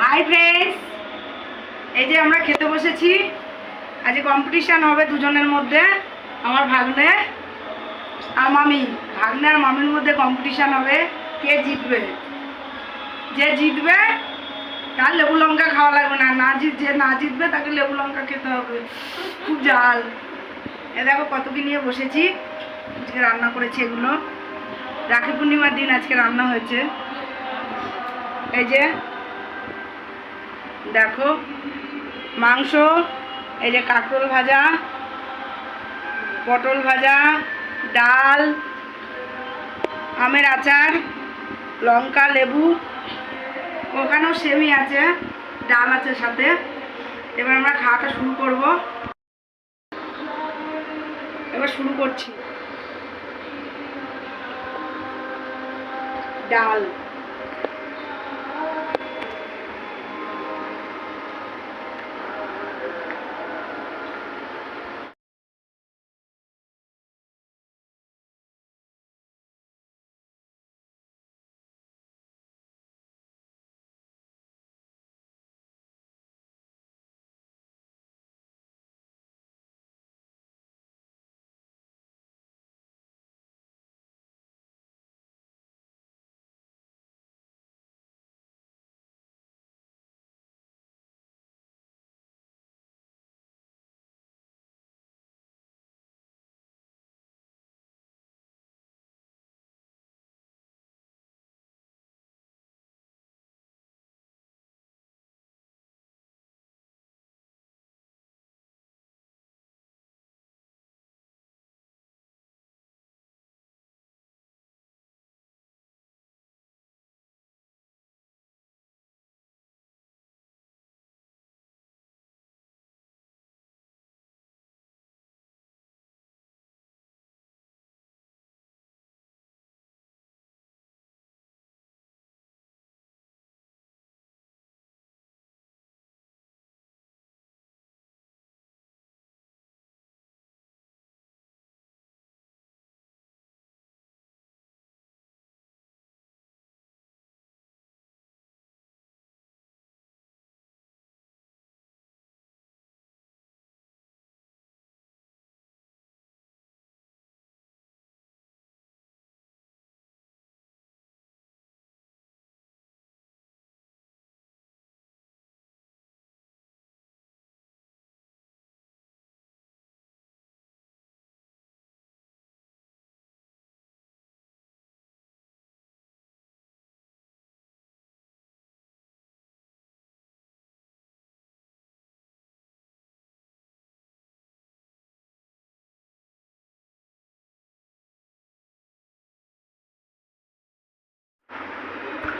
Hi friends এই যে আমরা খেতে বসেছি। আজকে কম্পিটিশান হবে দুজনের মধ্যে। আমার ভাগ্নে, আর মামি। ভাগ্নে আর মামির মধ্যে কম্পিটিশান হবে। কে জিতবে? যে জিতবে, তার লেবু লঙ্কা খাওয়া লাগবে না। না জিত যে না জিতবে, তাকে লেবু লঙ্কা খেতে হবে। খুব জাল এ দেখো কত কি নিয়ে বসেছি। আজকে রান্না করেছি এগুলো। রাখি পূর্ণিমার দিন আজকে রান্না হয়েছে। এই যে দেখো, মাংস, এই যে কাঁকরোল ভাজা, পটল ভাজা, ডাল, আমের আচার, লঙ্কা, লেবু, ওখানেও সেমি আছে, ডাল আছে সাথে। এবার আমরা খাওয়াটা শুরু করব। এবার শুরু করছি। ডাল।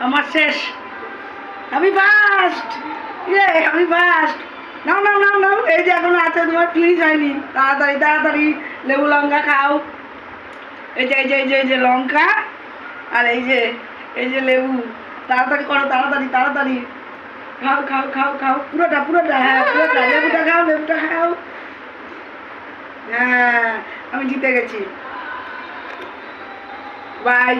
আমার শেষ। আমি ফার্স্ট ইয়ে আমি ফার্স্ট নাও নাও নাও নাও। এই যে এখনও আছে তোমার ফিনিশ হয়নি। তাড়াতাড়ি তাড়াতাড়ি। লেবু লঙ্কা খাও। এই যে এই যে এই যে এই যে লঙ্কা আর এই যে এই যে লেবু। তাড়াতাড়ি করো, তাড়াতাড়ি তাড়াতাড়ি। খাও খাও খাও খাও। পুরোটা পুরোটা হ্যাঁ পুরোটা। লেবুটা খাও লেবুটা খাও। হ্যাঁ আমি জিতে গেছি। বাই